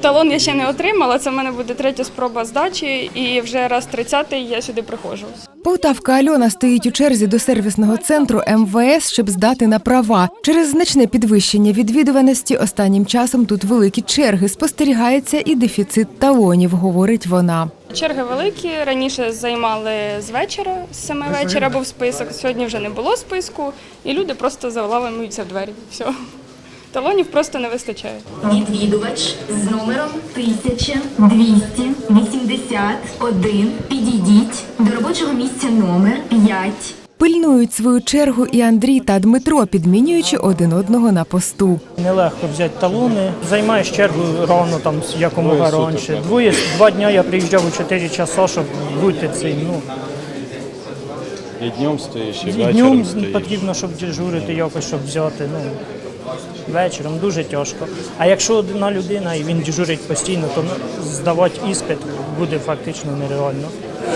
Талон я ще не отримала. Це в мене буде третя спроба здачі, і вже раз 30-й я сюди приходжу. Полтавка Альона стоїть у черзі до сервісного центру МВС, щоб здати на права. Через значне підвищення відвідуваності останнім часом тут великі черги. Спостерігається і дефіцит талонів, говорить вона. Черги великі. Раніше займали з вечора, з 7 вечора був список. Сьогодні вже не було списку, і люди просто заламуються в двері. Все. Талонів просто не вистачає. Відвідувач з номером 1281. Підійдіть до робочого місця номер 5. Пильнують свою чергу і Андрій та Дмитро, підмінюючи один одного на посту. Нелегко взяти талони. Займаєш чергу рано, там якомога Двоє раніше. суток. Двоє два дня я приїжджав у 4 часа, щоб бути цим. Ну І днем стоїш, і і днем потрібно, щоб дежурити якось, щоб взяти. Ну вечором дуже тяжко. А якщо одна людина і він дежурить постійно, то здавати іспит буде фактично нереально.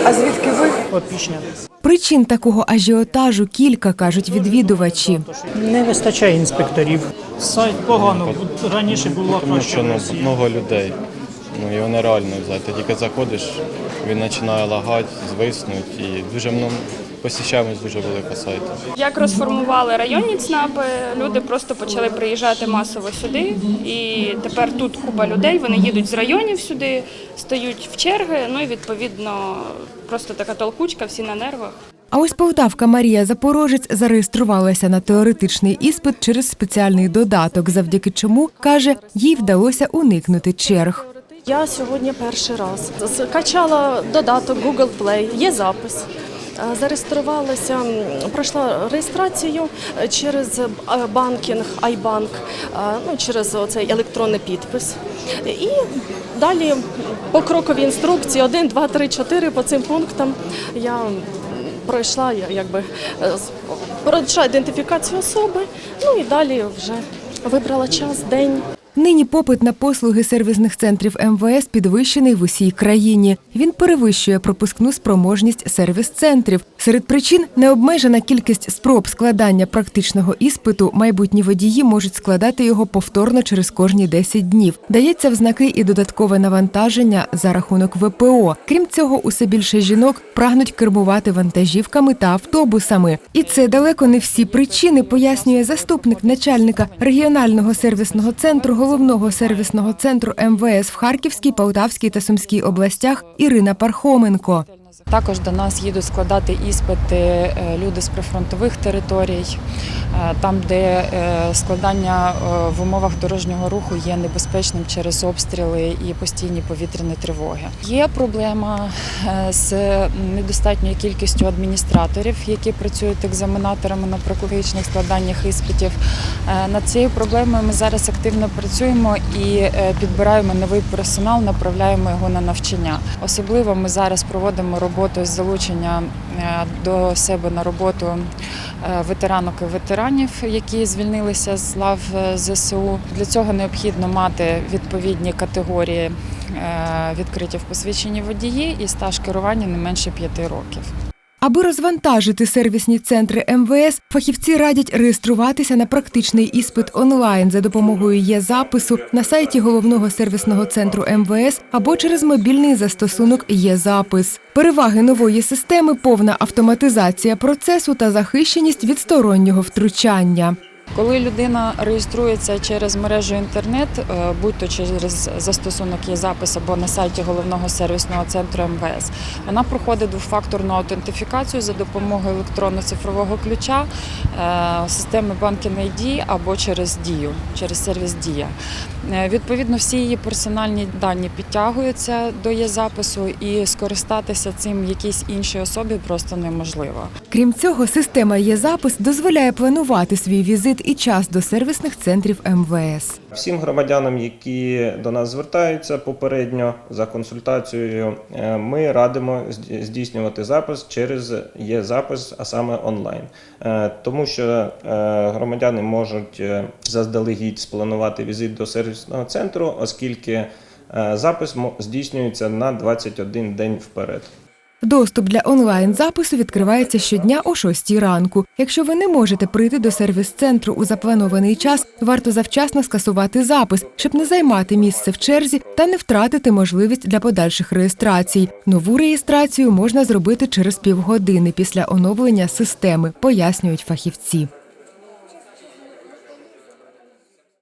А звідки ви? Опішня. Причин такого ажіотажу кілька кажуть відвідувачі. Не вистачає інспекторів. Сайт погано. Раніше була Тому що ну, много людей. Ну його нереально взяти. Ти тільки заходиш, він починає лагати, звиснуть і дуже ну, посіщаємось дуже велика сайту. Як розформували районні ЦНАПи, люди просто почали приїжджати масово сюди. І тепер тут купа людей. Вони їдуть з районів сюди, стають в черги. Ну і відповідно просто така толкучка, всі на нервах. А ось полтавка Марія Запорожець зареєструвалася на теоретичний іспит через спеціальний додаток, завдяки чому каже, їй вдалося уникнути черг. Я сьогодні перший раз скачала додаток Google Play, є запис. Е, Зареєструвалася, пройшла реєстрацію е, через е, банкінг, е, ну, через цей електронний підпис. І далі покрокові інструкції 1, 2, 3, 4 по цим пунктам я пройшла якби пройшла ідентифікацію особи, ну і далі вже вибрала час, день. Нині попит на послуги сервісних центрів МВС підвищений в усій країні. Він перевищує пропускну спроможність сервіс-центрів. Серед причин необмежена кількість спроб складання практичного іспиту. Майбутні водії можуть складати його повторно через кожні 10 днів. Дається в знаки і додаткове навантаження за рахунок ВПО. Крім цього, усе більше жінок прагнуть кермувати вантажівками та автобусами. І це далеко не всі причини, пояснює заступник начальника регіонального сервісного центру головного сервісного центру МВС в Харківській, Полтавській та Сумській областях Ірина Пархоменко. Також до нас їдуть складати іспити е, люди з прифронтових територій, е, там, де е, складання в умовах дорожнього руху є небезпечним через обстріли і постійні повітряні тривоги. Є проблема з недостатньою кількістю адміністраторів, які працюють екзаменаторами на практичних складаннях іспитів. Над цією проблемою ми зараз активно працюємо і підбираємо новий персонал, направляємо його на навчання. Особливо ми зараз проводимо роботу з залучення е, до себе на роботу е, ветеранок і ветеранів, які звільнилися з лав е, ЗСУ. Для цього необхідно мати відповідні категорії відкриті в посвідченні водії і стаж керування не менше п'яти років. Аби розвантажити сервісні центри МВС, фахівці радять реєструватися на практичний іспит онлайн за допомогою є-запису на сайті головного сервісного центру МВС або через мобільний застосунок є-запис. Переваги нової системи повна автоматизація процесу та захищеність від стороннього втручання. Коли людина реєструється через мережу інтернет, е, будь-то через застосунок є запис або на сайті головного сервісного центру МВС, вона проходить двофакторну аутентифікацію за допомогою електронно-цифрового ключа е, системи Banking ID або через дію, через сервіс Дія. Е, Відповідно, всі її персональні дані підтягуються до є запису, і скористатися цим якійсь іншій особі просто неможливо. Крім цього, система є-запис дозволяє планувати свій візит і час до сервісних центрів МВС. Всім громадянам, які до нас звертаються попередньо за консультацією, е, ми радимо здійснювати запис через є запис, а саме онлайн, Е, тому що громадяни можуть заздалегідь спланувати візит до сервісного центру, оскільки е, запис здійснюється на 21 день вперед. Доступ для онлайн-запису відкривається щодня о 6 ранку. Якщо ви не можете прийти до сервіс-центру у запланований час, варто завчасно скасувати запис, щоб не займати місце в черзі та не втратити можливість для подальших реєстрацій. Нову реєстрацію можна зробити через півгодини після оновлення системи, пояснюють фахівці.